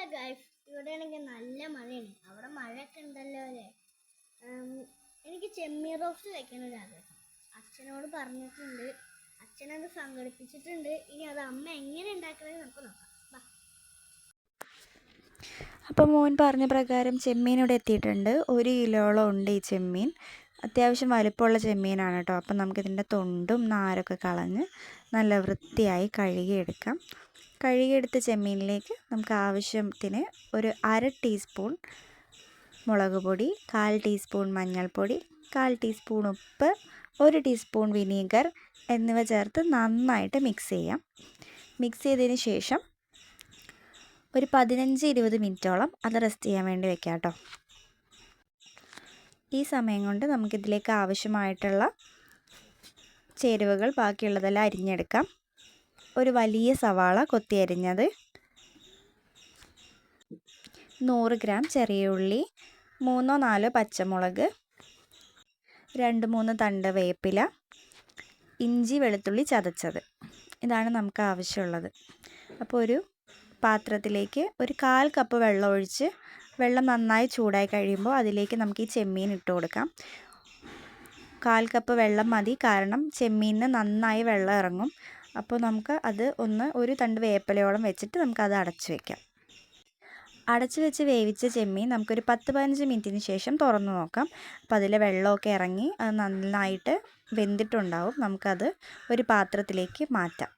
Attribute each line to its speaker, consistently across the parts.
Speaker 1: Hello guys ഇവിടെ ആണെങ്കിൽ നല്ല മഴയാണ്. അവിടെ മഴയൊക്കെ ഉണ്ടല്ലോ അല്ലേ? എനിക്ക് ചെമ്മീൻ റോസ്റ്റ് വെക്കണം ഒരു ആഗ്രഹം. അച്ഛനോട് പറഞ്ഞിട്ടുണ്ട്. അച്ഛനത് സംഘടിപ്പിച്ചിട്ടുണ്ട്. ഇനി അത് അമ്മ എങ്ങനെ ഉണ്ടാക്കണമെന്ന് നമുക്ക് നോക്കാം.
Speaker 2: അപ്പോൾ മോൻ പറഞ്ഞ പ്രകാരം ചെമ്മീൻ ഇവിടെ എത്തിയിട്ടുണ്ട്. ഒരു കിലോളം ഉണ്ട് ഈ ചെമ്മീൻ. അത്യാവശ്യം വലുപ്പമുള്ള ചെമ്മീനാണ് കേട്ടോ. അപ്പം നമുക്കിതിന്റെ തൊണ്ടും നാരൊക്കെ കളഞ്ഞ് നല്ല വൃത്തിയായി കഴുകിയെടുക്കാം. കഴുകിയെടുത്ത ചെമ്മീനിലേക്ക് നമുക്ക് ആവശ്യത്തിന് ഒരു അര ടീസ്പൂൺ മുളക് പൊടി കാൽ ടീസ്പൂൺ മഞ്ഞൾപ്പൊടി കാൽ ടീസ്പൂൺ ഉപ്പ് ഒരു ടീസ്പൂൺ വിനീഗർ എന്നിവ ചേർത്ത് നന്നായിട്ട് മിക്സ് ചെയ്യാം. മിക്സ് ചെയ്തതിന് ശേഷം ഒരു പതിനഞ്ച് ഇരുപത് മിനിറ്റോളം അത് റെസ്റ്റ് ചെയ്യാൻ വേണ്ടി വെക്കാം കേട്ടോ. ഈ സമയം കൊണ്ട് നമുക്കിതിലേക്ക് ആവശ്യമായിട്ടുള്ള ചേരുവകൾ ബാക്കിയുള്ളതെല്ലാം അരിഞ്ഞെടുക്കാം. ഒരു വലിയ സവാള കൊത്തി അരിഞ്ഞത്. നൂറ് ഗ്രാം ചെറിയ ഉള്ളി മൂന്നോ നാലോ പച്ചമുളക് രണ്ട് മൂന്ന് തണ്ട് വേപ്പില ഇഞ്ചി വെളുത്തുള്ളി ചതച്ചത്. ഇതാണ് നമുക്ക് ആവശ്യമുള്ളത്. അപ്പോൾ ഒരു പാത്രത്തിലേക്ക് ഒരു കാൽ കപ്പ് വെള്ളം ഒഴിച്ച് വെള്ളം നന്നായി ചൂടായി കഴിയുമ്പോൾ അതിലേക്ക് നമുക്ക് ഈ ചെമ്മീൻ ഇട്ട് കൊടുക്കാം. കാൽ കപ്പ് വെള്ളം മതി. കാരണം ചെമ്മീനിന് നന്നായി വെള്ളം ഇറങ്ങും. അപ്പോൾ നമുക്ക് അത് ഒന്ന് ഒരു തണ്ട് വേപ്പിലയോളം വെച്ചിട്ട് നമുക്ക് അത് അടച്ചു വെക്കാം. അടച്ചു വെച്ച് വേവിച്ച ചെമ്മീൻ നമുക്കൊരു പത്ത് പതിനഞ്ച് മിനിറ്റിന് ശേഷം തുറന്നു നോക്കാം. അപ്പോൾ അതിലെ വെള്ളമൊക്കെ ഇറങ്ങി അത് നന്നായിട്ട് വെന്തിട്ടുണ്ടാവും. നമുക്കത് ഒരു പാത്രത്തിലേക്ക് മാറ്റാം.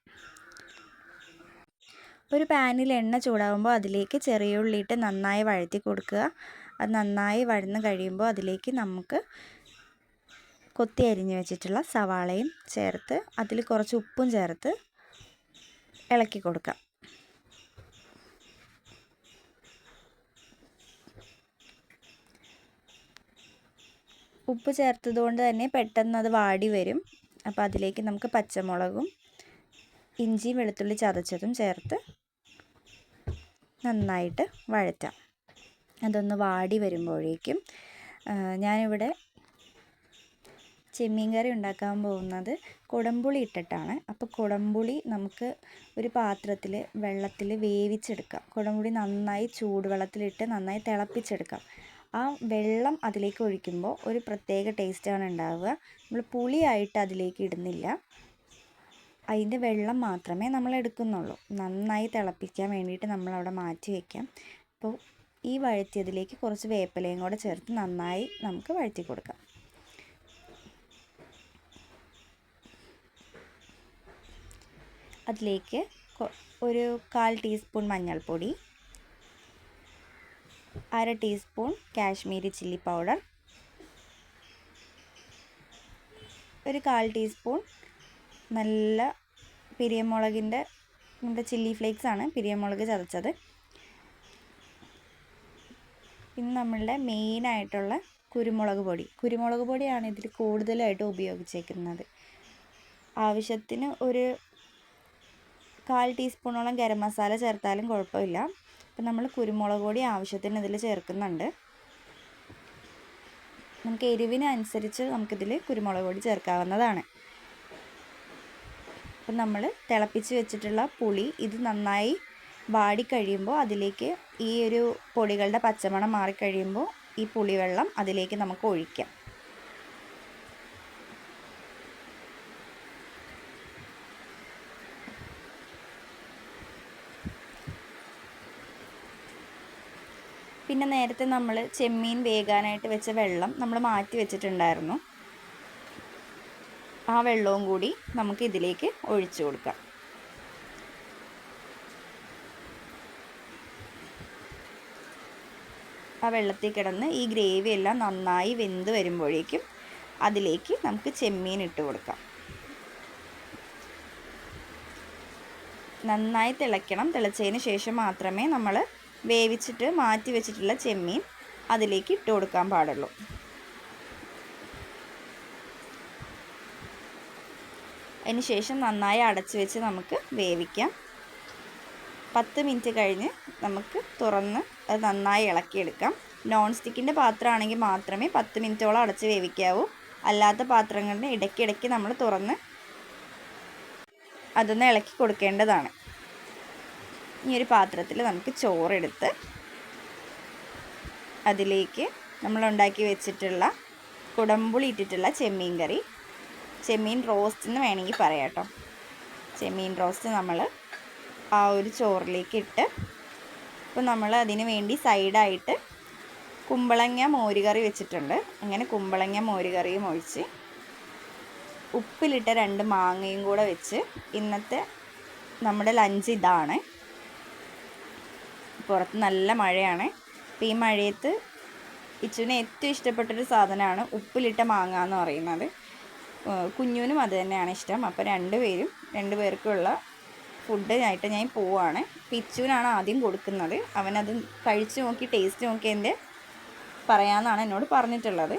Speaker 2: ഒരു പാനിൽ എണ്ണ ചൂടാകുമ്പോൾ അതിലേക്ക് ചെറിയ ഉള്ളിയിട്ട് നന്നായി വഴറ്റി കൊടുക്കുക. അത് നന്നായി വഴന്ന് കഴിയുമ്പോൾ അതിലേക്ക് നമുക്ക് കൊത്തി അരിഞ്ഞ് വെച്ചിട്ടുള്ള സവാളയും ചേർത്ത് അതിൽ കുറച്ച് ഉപ്പും ചേർത്ത് ഇളക്കി കൊടുക്കാം. ഉപ്പ് ചേർത്തത് കൊണ്ട് തന്നെ പെട്ടെന്ന് അത് വാടി വരും. അപ്പോൾ അതിലേക്ക് നമുക്ക് പച്ചമുളകും ഇഞ്ചിയും വെളുത്തുള്ളി ചതച്ചതും ചേർത്ത് നന്നായിട്ട് വഴറ്റാം. അതൊന്ന് വാടി വരുമ്പോഴേക്കും ഞാനിവിടെ ചെമ്മീൻ കറി ഉണ്ടാക്കാൻ പോകുന്നത് കുടംപുളി ഇട്ടിട്ടാണ്. അപ്പോൾ കുടംപുളി നമുക്ക് ഒരു പാത്രത്തിൽ വെള്ളത്തിൽ വേവിച്ചെടുക്കാം. കുടംപുളി നന്നായി ചൂടുവെള്ളത്തിലിട്ട് നന്നായി തിളപ്പിച്ചെടുക്കാം. ആ വെള്ളം അതിലേക്ക് ഒഴിക്കുമ്പോൾ ഒരു പ്രത്യേക ടേസ്റ്റാണ് ഉണ്ടാവുക. നമ്മൾ പുളിയായിട്ട് അതിലേക്ക് ഇടുന്നില്ല. അതിന്റെ വെള്ളം മാത്രമേ നമ്മൾ എടുക്കുന്നുള്ളൂ. നന്നായി തിളപ്പിക്കാൻ വേണ്ടിയിട്ട് നമ്മളവിടെ മാറ്റി വയ്ക്കാം അപ്പോൾ ഈ വഴറ്റിയതിലേക്ക് കുറച്ച് വേപ്പിലയും കൂടെ ചേർത്ത് നന്നായി നമുക്ക് വഴറ്റി കൊടുക്കാം. അതിലേക്ക് ഒരു കാൽ ടീസ്പൂൺ മഞ്ഞൾപ്പൊടി അര ടീസ്പൂൺ കാശ്മീരി ചില്ലി പൗഡർ ഒരു കാൽ ടീസ്പൂൺ നല്ല പിരിയമുളകിന്റെ നമ്മുടെ ചില്ലി ഫ്ലേക്സ് ആണ് പിരിയമുളക് ചതച്ചത്. പിന്നെ നമ്മളുടെ മെയിനായിട്ടുള്ള കുരുമുളക് പൊടി. കുരുമുളക് പൊടിയാണ് ഇതിൽ കൂടുതലായിട്ട് ഉപയോഗിച്ചേക്കുന്നത്. ആവശ്യത്തിന് ഒരു കാൽ ടീസ്പൂണോളം ഗരം മസാല ചേർത്താലും കുഴപ്പമില്ല. അപ്പം നമ്മൾ കുരുമുളക് പൊടി ആവശ്യത്തിന് ഇതിൽ ചേർക്കുന്നുണ്ട്. നമുക്ക് എരിവിനനുസരിച്ച് നമുക്കിതിൽ കുരുമുളക് പൊടി ചേർക്കാവുന്നതാണ്. അപ്പം നമ്മൾ തിളപ്പിച്ച് വെച്ചിട്ടുള്ള പുളി ഇത് നന്നായി വാടി കഴിയുമ്പോൾ അതിലേക്ക് ഈ ഒരു പൊടികളുടെ പച്ചമണം മാറിക്കഴിയുമ്പോൾ ഈ പുളിവെള്ളം അതിലേക്ക് നമുക്ക് ഒഴിക്കാം. പിന്നെ നേരത്തെ നമ്മൾ ചെമ്മീൻ വേകാനായിട്ട് വെച്ച വെള്ളം നമ്മൾ മാറ്റി വെച്ചിട്ടുണ്ടായിരുന്നു. ആ വെള്ളവും കൂടി നമുക്ക് ഇതിലേക്ക് ഒഴിച്ചു കൊടുക്കാം. ആ വെള്ളത്തിൽ കിടന്ന് ഈ ഗ്രേവി എല്ലാം നന്നായി വെന്ത് വരുമ്പോഴേക്കും അതിലേക്ക് നമുക്ക് ചെമ്മീൻ ഇട്ട് കൊടുക്കാം. നന്നായി തിളയ്ക്കണം. തിളച്ചതിന് ശേഷം മാത്രമേ നമ്മൾ വേവിച്ചിട്ട് മാറ്റി വെച്ചിട്ടുള്ള ചെമ്മീൻ അതിലേക്ക് ഇട്ട് കൊടുക്കാൻ പാടുള്ളൂ. അതിന് ശേഷം നന്നായി അടച്ചു വെച്ച് നമുക്ക് വേവിക്കാം. പത്ത് മിനിറ്റ് കഴിഞ്ഞ് നമുക്ക് തുറന്ന് അത് നന്നായി ഇളക്കിയെടുക്കാം. നോൺ സ്റ്റിക്കിന്റെ പാത്രമാണെങ്കിൽ മാത്രമേ പത്ത് മിനിറ്റോളം അടച്ച് വേവിക്കാവൂ. അല്ലാത്ത പാത്രങ്ങളുടെ ഇടയ്ക്കിടയ്ക്ക് നമ്മൾ തുറന്ന് അതൊന്ന് ഇളക്കി കൊടുക്കേണ്ടതാണ്. ഈ ഒരു പാത്രത്തിൽ നമുക്ക് ചോറെടുത്ത് അതിലേക്ക് നമ്മൾ ഉണ്ടാക്കി വെച്ചിട്ടുള്ള കുടമ്പുളിയിട്ടിട്ടുള്ള ചെമ്മീൻ കറി ചെമ്മീൻ റോസ്റ്റ് എന്ന് വേണമെങ്കിൽ പറയാം കേട്ടോ. ചെമ്മീൻ റോസ്റ്റ് നമ്മൾ ആ ഒരു ചോറിലേക്ക് ഇട്ട് അപ്പോൾ നമ്മൾ അതിന് വേണ്ടി സൈഡായിട്ട് കുമ്പളങ്ങ മോരുകറി വെച്ചിട്ടുണ്ട്. അങ്ങനെ കുമ്പളങ്ങ മോരുകറിയും ഒഴിച്ച് ഉപ്പിലിട്ട രണ്ട് മാങ്ങയും കൂടെ വെച്ച് ഇന്നത്തെ നമ്മുടെ ലഞ്ച് ഇതാണ്. പുറത്ത് നല്ല മഴയാണ്. അപ്പോൾ ഈ മഴയത്ത് ഇച്ചുവിന് ഏറ്റവും ഇഷ്ടപ്പെട്ടൊരു സാധനമാണ് ഉപ്പിലിട്ട മാങ്ങ എന്ന് പറയുന്നത് കുഞ്ഞുവിനും അത് തന്നെയാണ് ഇഷ്ടം. അപ്പോൾ രണ്ടുപേരും രണ്ടുപേർക്കുള്ള ആയിട്ട് ഞാൻ പോവാണ്. പിച്ചുവിനാണ് ആദ്യം കൊടുക്കുന്നത്. അവനത് കഴിച്ചു നോക്കി ടേസ്റ്റ് നോക്കി എന്റെ പറയാമെന്നാണ് എന്നോട് പറഞ്ഞിട്ടുള്ളത്.